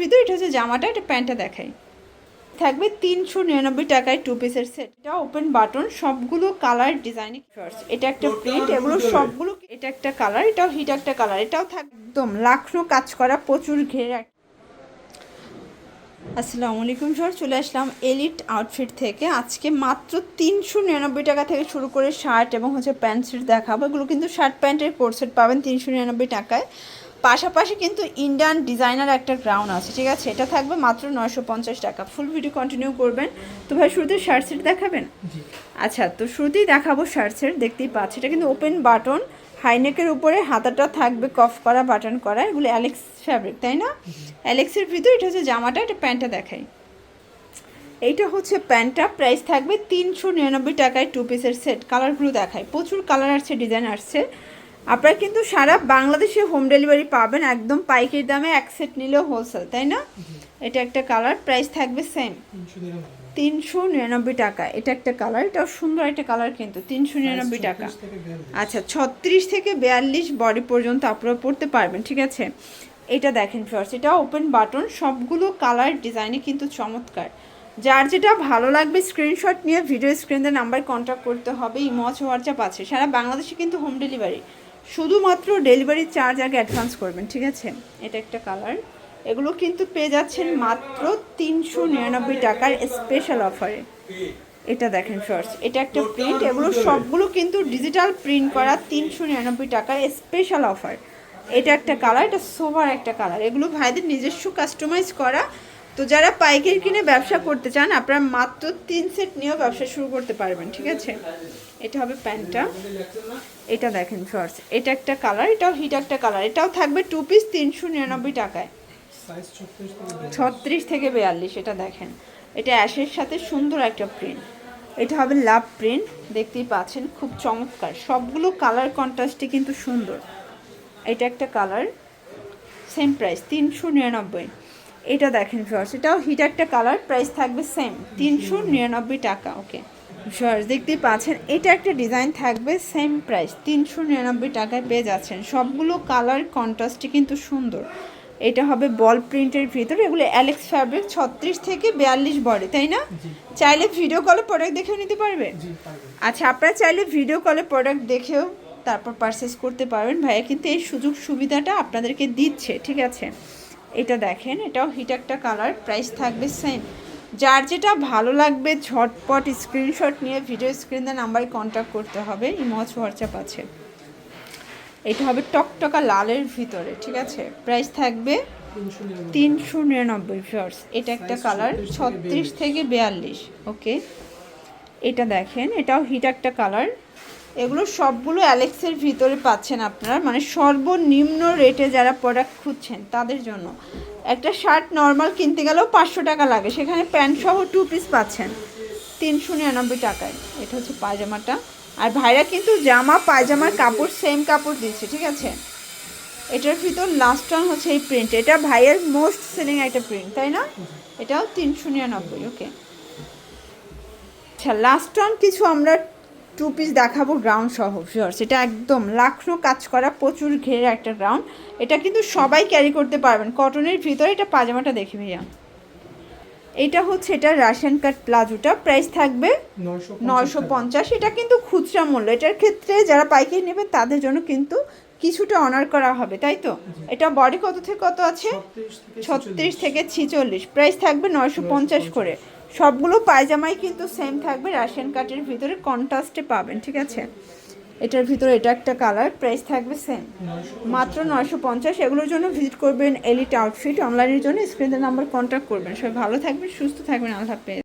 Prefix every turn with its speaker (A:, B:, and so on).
A: ভিতরে এটা হচ্ছে জামাটা এটা প্যান্টটা দেখাই। থাকবে তিনশো নিরানব্বই টাকায় টু পিসের সেট এটা ওপেন বাটন সবগুলো কালার ডিজাইনিং শর্টস এটা একটা প্রিন্ট এগুলো সবগুলো এটা একটা কালার এটাও হিট একটা কালার এটাও থাকবে একদম লাখনো কাজ করা প্রচুর ঘের আসসালামু আলাইকুম স্যার চলে আসলাম এলিট আউটফিট থেকে। আজকে মাত্র তিনশো নিরানব্বই টাকা থেকে শুরু করে শার্ট এবং হচ্ছে প্যান্ট সেট দেখাবো। এগুলো কিন্তু শার্ট প্যান্টের কোর্সেট পাবেন তিনশো নিরানব্বই টাকায়। পাশাপাশি কিন্তু ইন্ডিয়ান ডিজাইনার একটা গ্রাউন্ড আছে ঠিক আছে? এটা থাকবে মাত্র নয়শো পঞ্চাশ টাকা। ফুল ভিডিও কন্টিনিউ করবেন। তো ভাই শুরুতে শার্ট সেট দেখাবেন? আচ্ছা তো শুরুতেই দেখাবো শার্ট সেট দেখতেই পাচ্ছি। এটা কিন্তু ওপেন বাটন হাইনেকের উপরে হাতাটা থাকবে কফ করা বাটন করা এগুলো অ্যালেক্স ফ্যাব্রিক তাই না? অ্যালেক্সের ভিতরে এটা হচ্ছে জামাটা এটা প্যান্টটা দেখাই। এইটা হচ্ছে প্যান্টটা প্রাইস থাকবে তিনশো নিরানব্বই টাকায় টু পিসের সেট কালারগুলো দেখায় প্রচুর কালার আসছে ডিজাইন আসছে। আপনারা কিন্তু সারা বাংলাদেশে হোম ডেলিভারি পাবেন একদম পাইকারি দামে এক সেট নিলেও হোলসেল তাই না? এটা একটা কালার প্রাইস থাকবে সেম তিনশো নিরানব্বই টাকা এটা একটা কালার এটাও সুন্দর একটা কালার কিন্তু তিনশো নিরানব্বই টাকা। আচ্ছা ছত্রিশ থেকে বিয়াল্লিশ বডি পর্যন্ত আপনারা পড়তে পারবেন ঠিক আছে? এটা দেখেন ফার্স্ট এটা ওপেন বাটন সবগুলো কালার ডিজাইনে কিন্তু চমৎকার। যার যেটা ভালো লাগবে স্ক্রিনশট নিয়ে ভিডিও স্ক্রিনের নাম্বার কন্ট্যাক্ট করতে হবে ইমচ হোয়াটসঅ্যাপ আছে। সারা বাংলাদেশে কিন্তু হোম ডেলিভারি শুধুমাত্র ডেলিভারি চার্জ আগে অ্যাডভান্স করবেন, ঠিক আছে? এটা একটা কালার এগুলো কিন্তু পেয়ে যাচ্ছেন মাত্র তিনশো নিরানব্বই টাকার স্পেশাল অফারে এটা দেখেন ফার্স্ট এটা একটা প্রিন্ট এগুলো সবগুলো কিন্তু ডিজিটাল প্রিন্ট করা তিনশো নিরানব্বই টাকার স্পেশাল অফার এটা একটা কালার এটা সোভার একটা কালার এগুলো ভাইদের নিজস্ব কাস্টমাইজ করা তো যারা পাইকারি কিনে ব্যবসা করতে চান, আপনারা মাত্র তিন সেট নিয়েও ব্যবসা শুরু করতে পারবেন, ঠিক আছে? এটা হবে প্যান্টটা। এটা দেখেন শর্টস এটা একটা কালার এটাও হিট একটা কালার এটাও থাকবে টু পিস তিনশো নিরানব্বই টাকায়। ছত্রিশ থেকে বিয়াল্লিশ, এটা দেখেন। এটা অ্যাশের সাথে সুন্দর একটা প্রিন্ট এটা হবে লাভ প্রিন্ট দেখতেই পাচ্ছেন, খুব চমৎকার। সবগুলো কালার কন্ট্রাস্টে কিন্তু সুন্দর। এটা একটা কালার সেম প্রাইস তিনশো নিরানব্বই। এটা দেখেন ফিওর্স এটাও হিট একটা কালার প্রাইস থাকবে সেম তিনশো নিরানব্বই টাকা ওকে ফিওর্স দেখতেই পাচ্ছেন এটা একটা ডিজাইন থাকবে সেম প্রাইস তিনশো নিরানব্বই টাকায় পেয়ে যাচ্ছেন। সবগুলো কালার কন্ট্রাস্টে কিন্তু সুন্দর। এটা হবে বল প্রিন্টের ভিতরে এগুলো অ্যালেক্স ফ্যাব্রিক ছত্রিশ থেকে বিয়াল্লিশ বডি তাই না? চাইলে ভিডিও কলে প্রোডাক্ট দেখেও নিতে পারবে? আচ্ছা আপনারা চাইলে ভিডিও কলে প্রোডাক্ট দেখেও তারপর পারচেস করতে পারবেন। ভাইয়া কিন্তু এই সুযোগ সুবিধাটা আপনাদেরকে দিচ্ছে ঠিক আছে? এটা দেখেন এটাও হিট একটা কালার প্রাইস থাকবে সেম যার যেটা ভালো লাগবে ঝটপট স্ক্রিনশট নিয়ে ভিডিও স্ক্রিনের নাম্বারে কন্ট্যাক্ট করতে হবে ইমচ হোয়াটসঅ্যাপ আছে। এটা হবে টকটকা লালের ভিতরে ঠিক আছে? প্রাইস থাকবে তিনশো নিরানব্বই ফিয়ার্স এটা একটা কালার ছত্রিশ থেকে বিয়াল্লিশ ওকে এটা দেখেন এটাও হিট একটা কালার এগুলো সবগুলো অ্যালেক্সের ভিতরে পাচ্ছেন আপনারা। মানে সর্বনিম্ন রেটে যারা প্রোডাক্ট খুঁজছেন, তাদের জন্য। একটা শার্ট নর্মাল কিনতে গেলেও পাঁচশো টাকা লাগে। সেখানে প্যান্ট সহ টু পিস পাচ্ছেন। তিনশো নিরানব্বই টাকায়। এটা হচ্ছে পায়জামাটা। আর ভাইরা কিন্তু জামা, পায়জামার কাপড় সেম কাপড় দিচ্ছে, ঠিক আছে? এটার ভিতর লাস্ট ওয়ান হচ্ছে এই প্রিন্ট এটা ভাইয়ের মোস্ট সেলিং একটা প্রিন্ট তাই না? এটাও তিনশো নিরানব্বই ওকে আচ্ছা লাস্ট ওয়ান কিছু আমরা টু পিস দেখাবো গ্রাউন্ড সহ শিওর সেটা একদম লাখনো কাজ করা প্রচুর ঘের একটা গ্রাউন্ড এটা কিন্তু সবাই ক্যারি করতে পারবেন। কটনের ভিতরে এটা পাজামাটা দেখি ভাইয়া এটা হচ্ছে এটা রেশন কার্ড প্লাজোটা প্রাইস থাকবে নয়শো পঞ্চাশ। এটা কিন্তু খুচরা মূল্য। এটার ক্ষেত্রে যারা পাইকারি নেবে তাদের জন্য কিন্তু কিছুটা অনার করা হবে তাই তো? এটা বডি কত থেকে কত আছে? ছত্রিশ থেকে ছিচল্লিশ। প্রাইস থাকবে নয়শো পঞ্চাশ করে। সবগুলো পায়জামাই কিন্তু সেম থাকবে রাশিয়ান কাটের ভিতরে কন্ট্রাস্টে পাবেন ঠিক আছে? এটার ভিতরে এটা একটা কালার প্রাইস থাকবে সেম মাত্র নয়শো পঞ্চাশ। এগুলোর জন্য ভিজিট করবেন এলিট আউটফিট অনলাইনের জন্য স্ক্রিনের নাম্বার কন্ট্যাক্ট করবেন। সবাই ভালো থাকবেন সুস্থ থাকবেন। আল্লাহ হাফেজ।